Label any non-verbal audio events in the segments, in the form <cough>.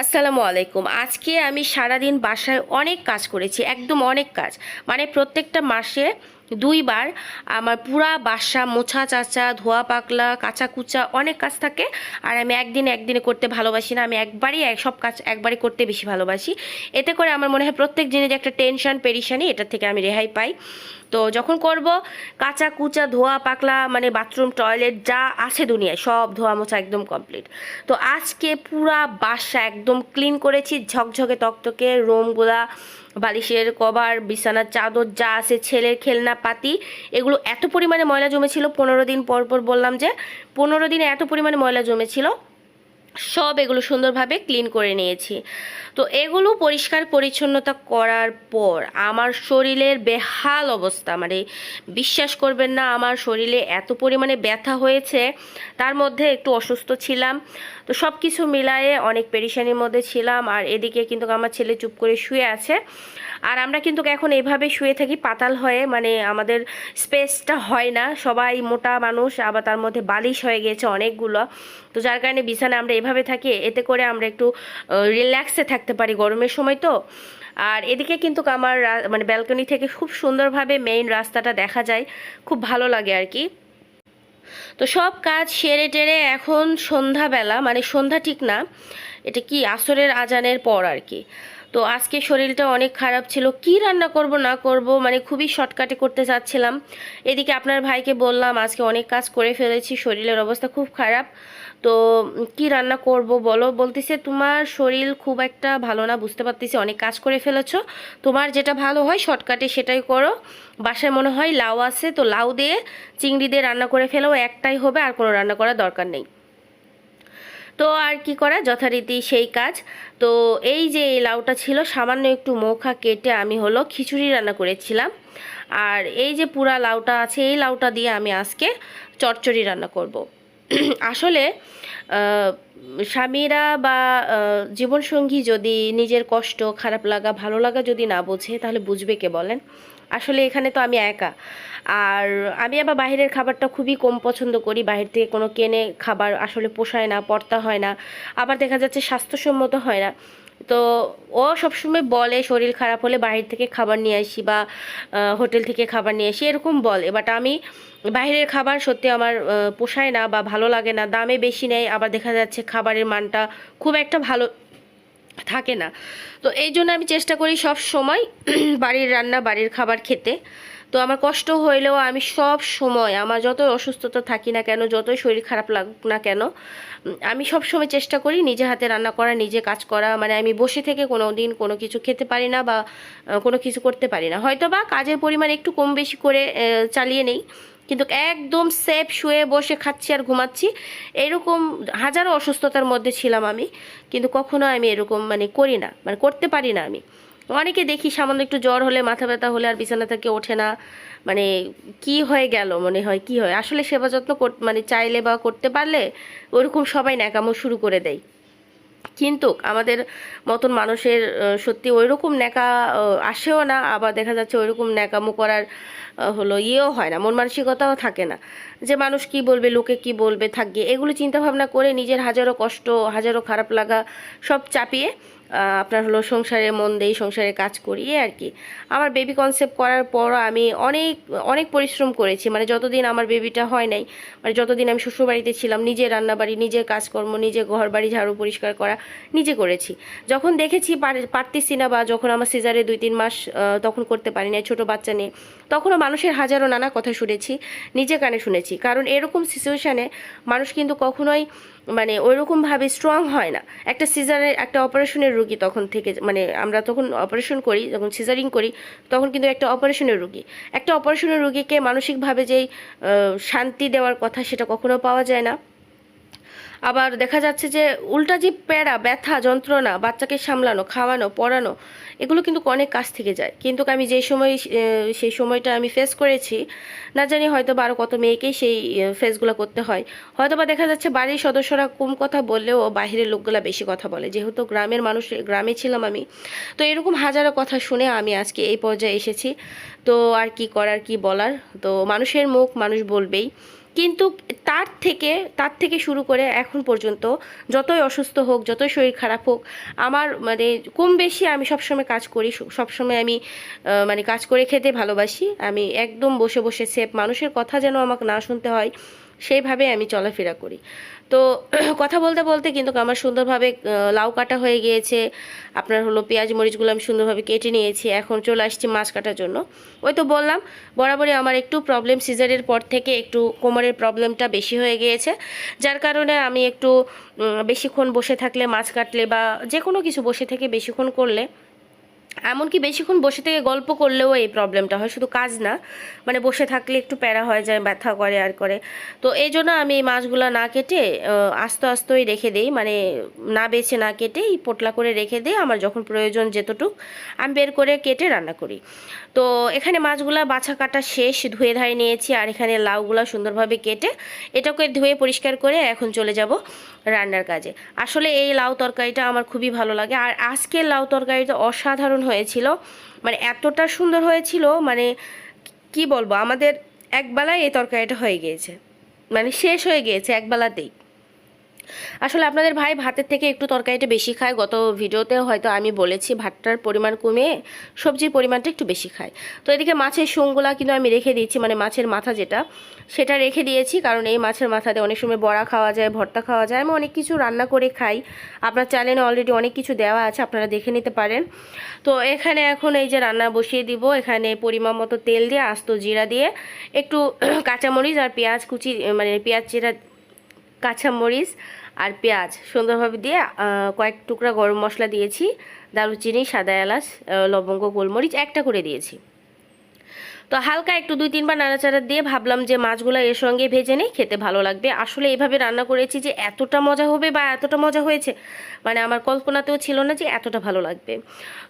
আসসালামু আলাইকুম। আজকে আমি সারাদিন বাসায় অনেক কাজ করেছি, একদম অনেক কাজ। মানে প্রত্যেকটা মাসে দুইবার আমার পুরা বাসা, মোছা চাচা, ধোয়া পাকলা কাঁচা কুচা অনেক কাজ থাকে। আর আমি একদিন একদিনে করতে ভালোবাসি না, আমি একবারই সব কাজ একবারই করতে বেশি ভালোবাসি। এতে করে আমার মনে হয় প্রত্যেক যে একটা টেনশন পেরিশানি এটার থেকে আমি রেহাই পাই। তো যখন করব কাঁচা কুচা ধোয়া পাকলা মানে বাথরুম টয়লেট যা আছে দুনিয়ায়, সব ধোয়া মোছা একদম কমপ্লিট তো আজকে পুরা বাসা একদম ক্লিন করেছি, ঝকঝকে তকতকে রুমগুলা বালিশের কভার, বিছানার চাদর, যা আছে ছেলের খেলনা, পাতি, এগুলো এত পরিমাণে ময়লা জমেছিল, পনেরো দিন পর পর বললাম যে পনেরো দিনে এত পরিমাণে ময়লা জমেছিল, সব এগুলো সুন্দরভাবে ক্লিন করে নিয়েছি। তো এগুলো পরিষ্কার পরিচ্ছন্নতা করার পর আমার শরীরের বেহাল অবস্থা মানে বিশ্বাস করবেন না, আমার শরীরে এত পরিমাণে ব্যথা হয়েছে, তার মধ্যে একটু অসুস্থ ছিলাম। তো সব কিছু মিলায়ে অনেক পেরিশানির মধ্যে ছিলাম, আর এদিকে কিন্তু আমার ছেলে চুপ করে শুয়ে আছে। আর আমরা কিন্তু এখন এভাবে শুয়ে থাকি পাতাল হয়ে মানে আমাদের স্পেসটা হয় না। সবাই মোটা মানুষ, আবার তার মধ্যে বালিশ হয়ে গেছে অনেকগুলো। তো যার কারণে বিছানা আমরা এভাবে থাকি, এতে করে আমরা একটু রিল্যাক্সে থাকতে পারি গরমের সময় তো। আর এদিকে কিন্তু আমার মানে ব্যালকনি থেকে খুব সুন্দরভাবে মেইন রাস্তাটা দেখা যায়। খুব ভালো লাগে আর কি। তো সব কাজ সেরে টেরে এখন সন্ধ্যাবেলা মানে সন্ধ্যা ঠিক না, এটা কি আসরের আজানের পর আর কি। তো আজকে শরীরটা অনেক খারাপ ছিল। কি রান্না করব, না করব মানে খুবই শর্টকাটে করতে চাচ্ছিলাম। এদিকে আপনার ভাইকে বললাম, আজকে অনেক কাজ করে ফেলেছি, শরীরের অবস্থা খুব খারাপ। তো কি রান্না করব বলো? বলতেছে, তোমার শরীর খুব একটা ভালো না, বুঝতে পারতেছি, অনেক কাজ করে ফেলেছো। তোমার যেটা ভালো হয় শর্টকাটে সেটাই করো। বাসায় মনে হয় লাউ আছে, তো লাউ দিয়ে চিংড়ি দিয়ে রান্না করে ফেলো, একটাই হবে, আর কোনো রান্না করার দরকার নেই। তো আর কি করা, যথারীতি সেই কাজ। তো এই যে এই লাউটা ছিল, সামান্য একটু মৌখা কেটে আমি হলো খিচুড়ি রান্না করেছিলাম। আর এই যে পুরা লাউটা আছে, এই লাউটা দিয়ে আমি আজকে চচ্চড়ি রান্না করব। <clears throat> আসলে স্বামীরা বা জীবনসঙ্গী যদি নিজের কষ্ট, খারাপ লাগা, ভালো লাগা যদি না বোঝে, তাহলে বুঝবে কে বলেন? আসলে এখানে তো আমি একা। আর আমি আবার বাইরের খাবারটা খুবই কম পছন্দ করি। বাহির থেকে কোনো কেনে খাবার আসলে পোষায় না পড়তা হয় না। আবার দেখা যাচ্ছে স্বাস্থ্যসম্মত হয় না। তো ও সবসময় বলে শরীর খারাপ হলে বাইরে থেকে খাবার নিয়ে আসি বা হোটেল থেকে খাবার নিয়ে আসি, এরকম বলে। বাট আমি বাইরের খাবার সত্যি আমার পোষায় না বা ভালো লাগে না, দামে বেশি নেয়, আবার দেখা যাচ্ছে খাবারের মানটা খুব একটা ভালো থাকে না। তো এই জন্য আমি চেষ্টা করি সব সময় <clears throat> বাড়ির রান্না, বাড়ির খাবার খেতে। তো আমার কষ্ট হইলেও আমি সব সময় আমার যতই অসুস্থতা থাকি না কেন, যতই শরীর খারাপ লাগুক না কেন আমি সব সময় চেষ্টা করি নিজে হাতে রান্না করা, নিজে কাজ করা। মানে আমি বসে থেকে কোনো দিন কোনো কিছু খেতে পারি না বা কোনো কিছু করতে পারি না। হয়তো বা কাজের পরিমাণ একটু কম বেশি করে চালিয়ে নেই, কিন্তু একদম সেফ শুয়ে বসে খাচ্ছি আর ঘুমাচ্ছি, এরকম হাজারো অসুস্থতার মধ্যে ছিলাম আমি, কিন্তু কখনো আমি এরকম মানে করি না মানে করতে পারি না আমি। অনেকে দেখি সামান্য একটু জ্বর হলে, মাথা ব্যথা হলে আর বিছানা থেকে ওঠে না। মানে কি হয়ে গেল মনে হয়, কি হয়? আসলে সেবা যত্ন মানে চাইলে বা করতে পারলে ওরকম সবাই ন্যাকামো শুরু করে দেয়। কিন্তু আমাদের মতন মানুষের সত্যি সত্যি ওইরকম ন্যাকা আসেও না। আবার দেখা যাচ্ছে ওইরকম ন্যাকামো করার হলো ইয়েও হয় না, মন মানসিকতাও থাকে না। যে মানুষ কি বলবে, লোকে কি বলবে, থাকবে, এগুলো চিন্তা ভাবনা করে নিজের হাজারো কষ্ট, হাজারো খারাপ লাগা সব চাপিয়ে আপনার হলো সংসারে মন দেই, সংসারে কাজ করি আর কি। আমার বেবি কনসেপ্ট করার পর আমি অনেক অনেক পরিশ্রম করেছি। মানে যতদিন আমার বেবিটা হয় নাই মানে যতদিন আমি শ্বশুরবাড়িতে ছিলাম নিজে রান্নাবাড়ি নিজে কাজকর্ম নিজে ঘর বাড়ি ঝাড়ু পরিষ্কার করা নিজে করেছি। যখন দেখেছি পারতেছি না বা যখন আমার সিজারে দুই তিন মাস তখন করতে পারি না ছোটো বাচ্চা নিয়ে, তখনও মানুষের হাজারো নানা কথা শুনেছি, নিজে কানে শুনেছি। কারণ এরকম সিচুয়েশানে মানুষ কিন্তু কখনোই মানে ওইরকমভাবে স্ট্রং হয় না। একটা সিজারের একটা অপারেশনের রুগী তখন থেকে মানে আমরা তখন অপারেশন করি, যখন সিজারিং করি, তখন কিন্তু একটা অপারেশনের রুগী। একটা অপারেশনের রুগীকে মানসিকভাবে যেই শান্তি দেওয়ার কথা সেটা কখনো পাওয়া যায় না। আবার দেখা যাচ্ছে যে উল্টা যে প্যারা, ব্যথা, যন্ত্রণা, বাচ্চাকে সামলানো, খাওয়ানো, পড়ানো, এগুলো কিন্তু অনেক কাছ থেকে যায়। কিন্তু আমি যে সময় সেই সময়টা আমি ফেস করেছি, না জানি হয়তো বা আরও কত মেয়েকেই সেই ফেসগুলো করতে হয়। হয়তো বা দেখা যাচ্ছে বাড়ির সদস্যরা কম কথা বললেও বাইরের লোকগুলা বেশি কথা বলে। যেহেতু গ্রামের মানুষ, গ্রামে ছিলাম আমি, তো এরকম হাজারো কথা শুনে আমি আজকে এই পর্যায়ে এসেছি। তো আর কি করার, কি বলার? তো মানুষের মুখ মানুষ বলবেই। কিন্তু তার থেকে তার থেকে শুরু করে এখন পর্যন্ত যতই অসুস্থ হোক, যতই শরীর খারাপ হোক, আমার মানে কম বেশি আমি সবসময় কাজ করি সবসময় আমি মানে কাজ করে খেতে ভালোবাসি। আমি একদম বসে বসে সেফ। মানুষের কথা যেন আমাকে না শুনতে হয় সেইভাবে আমি চলাফেরা করি। তো <clears throat> কথা বলতে বলতে কিন্তু আমার সুন্দরভাবে লাউ কাটা হয়ে গিয়েছে। আপনার হলো পেঁয়াজ, মরিচগুলো আমি সুন্দরভাবে কেটে নিয়েছি। এখন চলে আসছি মাছ কাটার জন্য। ওই তো বললাম, বরাবরই আমার একটু প্রবলেম সিজারের পর থেকে একটু কোমরের প্রবলেমটা বেশি হয়ে গিয়েছে। যার কারণে আমি একটু বেশিক্ষণ বসে থাকলে মাছ কাটলে বা যে কোনো কিছু বসে থেকে বেশিক্ষণ করলে এমনকি বেশিক্ষণ বসে থেকে গল্প করলেও এই প্রবলেমটা হয়। শুধু কাজ না মানে বসে থাকলে একটু প্যারা হয়ে যায়, ব্যথা করে আর করে। তো এই জন্য আমি এই মাছগুলো না কেটে আস্তে আস্তেই রেখে দিই। মানে না বেছে না কেটেই পোটলা করে রেখে দিই। আমার যখন প্রয়োজন যেতটুক, আমি বের করে কেটে রান্না করি। তো এখানে মাছগুলা বাছা কাটা শেষ, ধুয়ে ধায়ে নিয়েছি আর এখানে লাউগুলা সুন্দরভাবে কেটে এটাকে ধুয়ে পরিষ্কার করে এখন চলে যাব রান্নার কাজে। আসলে এই লাউ তরকারিটা আমার খুবই ভালো লাগে। আর আজকের লাউ তরকারিটা অসাধারণ হয়েছিল। মানে এতটা সুন্দর হয়েছিল মানে কি বলব, আমাদের একবেলায় এই তরকারিটা হয়ে গিয়েছে। মানে শেষ হয়ে গিয়েছে একবেলাতেই। আসলে আপনাদের ভাই ভাতের থেকে একটু তরকারিটা বেশি খায়। গত ভিডিওতে হয়তো আমি বলেছি ভাতটার পরিমাণ কমিয়ে সবজির পরিমাণটা একটু বেশি খায়। তো এদিকে মাছের শুংগুলা কিন্তু আমি রেখে দিয়েছি মানে মাছের মাথা যেটা, সেটা রেখে দিয়েছি। কারণ এই মাছের মাথাতে অনেক সময় বড়া খাওয়া যায়, ভর্তা খাওয়া যায়। আমি অনেক কিছু রান্না করে খাই। আপনার চ্যানেলে অলরেডি অনেক কিছু দেওয়া আছে, আপনারা দেখে নিতে পারেন। তো এখানে এখন এই যে রান্না বসিয়ে দিব, এখানে পরিমাণ মতো তেল দিয়ে, আস্ত জিরা দিয়ে, একটু <clears throat> কাঁচামরিচ আর পেঁয়াজ কুচি মানে পেঁয়াজ চিরা কাঁচামরিচ আর পেঁয়াজ সুন্দরভাবে দিয়ে কয়েক টুকরা গরম মশলা দিয়েছি, দারুচিনি, সাদা এলাচ লবঙ্গ, গোলমরিচ একটা করে দিয়েছি। তো হালকা একটু দুই তিনবার নাড়াচাড়া দিয়ে ভাবলাম যে মাছগুলো এর সঙ্গে ভেজে নেই, খেতে ভালো লাগবে। আসলে এইভাবে রান্না করেছি যে এতটা মজা হবে বা এতটা মজা হয়েছে মানে আমার কল্পনাতেও ছিল না যে এতটা ভালো লাগবে।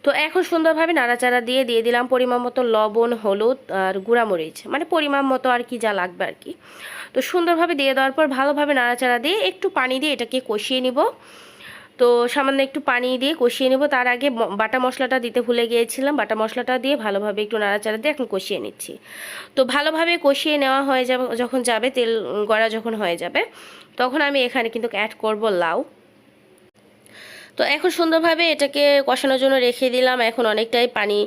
তো এখন সুন্দরভাবে নাড়াচাড়া দিয়ে দিয়ে দিলাম পরিমাণ মতো লবণ, হলুদ আর গুঁড়ামরিচ মানে পরিমাণ মতো আর কি যা লাগবে আর কি। তো সুন্দরভাবে দিয়ে দেওয়ার পর ভালোভাবে নাড়াচাড়া দিয়ে একটু পানি দিয়ে এটাকে কষিয়ে নিব। তো সামান্য একটু পানি দিয়ে কষিয়ে নেব। তার আগে বাটা মশলাটা দিতে ভুলে গিয়েছিলাম। বাটা মশলাটা দিয়ে ভালোভাবে একটু নাড়াচাড়া দিয়ে এখন কষিয়ে নিচ্ছি। তো ভালোভাবে কষিয়ে নেওয়া হয়ে যাবে, যখন যাবে, তেল গড়া যখন হয়ে যাবে, তখন আমি এখানে কিন্তু অ্যাড করব লাউ। তো এখন সুন্দরভাবে এটাকে কষানোর জন্য রেখে দিলাম। এখন অনেকটাই পানি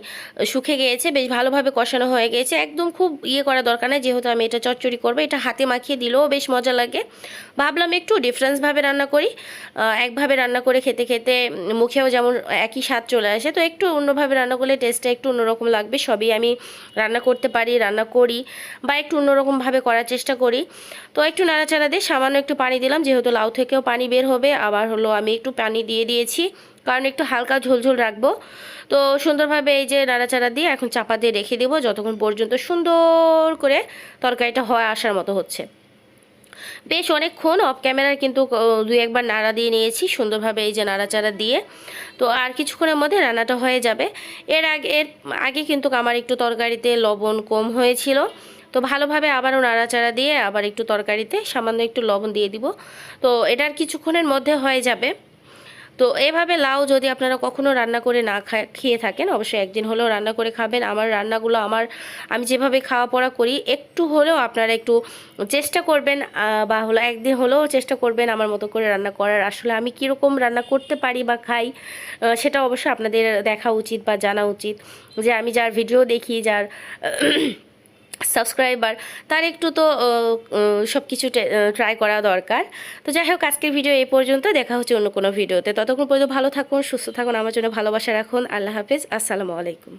শুকে গিয়েছে। বেশ ভালোভাবে কষানো হয়ে গিয়েছে। একদম খুব ইয়ে করা দরকার নেই। যেহেতু আমি এটা চচ্চড়ি করব, এটা হাতে মাখিয়ে দিলেও বেশ মজা লাগে। ভাবলাম একটু ডিফারেন্সভাবে রান্না করি। একভাবে রান্না করে খেতে খেতে মুখেও যেমন একই স্বাদ চলে আসে, তো একটু অন্যভাবে রান্না করলে টেস্টটা একটু অন্যরকম লাগবে। সবই আমি রান্না করতে পারি, রান্না করি বা একটু অন্যরকমভাবে করার চেষ্টা করি। তো একটু নাড়াচাড়া দিয়ে সামান্য একটু পানি দিলাম। যেহেতু লাউ থেকেও পানি বের হবে, আবার হলো আমি একটু পানি দিয়ে দিয়েছি। কারণ একটু হালকা ঝোলঝোল রাখব। তো সুন্দরভাবে এই যে নাড়াচাড়া দিয়ে এখন চাপা দিয়ে রেখে দেবো, যতক্ষণ পর্যন্ত সুন্দর করে তরকারিটা হয় আসার মতো হচ্ছে। বেশ অনেকক্ষণ অফ ক্যামেরায় কিন্তু দুই একবার নাড়া দিয়ে নিয়েছি সুন্দরভাবে এই যে নাড়াচাড়া দিয়ে। তো আর কিছুক্ষণের মধ্যে রান্নাটা হয়ে যাবে। এর আগে এর আগে কিন্তু আমার একটু তরকারিতে লবণ কম হয়েছিল। তো ভালোভাবে আবারও নাড়াচাড়া দিয়ে আবার একটু তরকারিতে সামান্য একটু লবণ দিয়ে দিব। তো এটার কিছুক্ষণের মধ্যে হয়ে যাবে। তো এভাবে লাউ যদি আপনারা কখনো রান্না করে না খেয়ে থাকেন, অবশ্যই একদিন হলেও রান্না করে খাবেন। আমার রান্নাগুলো আমার, আমি যেভাবে খাওয়া পড়া করি, একটু হলেও আপনারা একটু চেষ্টা করবেন বা হলো একদিন হলেও চেষ্টা করবেন আমার মতো করে রান্না করার। আসলে আমি কীরকম রান্না করতে পারি বা খাই সেটা অবশ্যই আপনাদের দেখা উচিত বা জানা উচিত। যে আমি যার ভিডিও দেখি, যার সাবস্ক্রাইবার, তার একটু তো সব কিছু ট্রাই করা দরকার। তো যাই হোক, আজকের ভিডিও এই পর্যন্ত, দেখা হচ্ছে অন্য কোনো ভিডিওতে ততক্ষণ পর্যন্ত ভালো থাকুন, সুস্থ থাকুন, আমার জন্য ভালোবাসা রাখুন। আল্লাহ হাফেজ, আসসালামু আলাইকুম।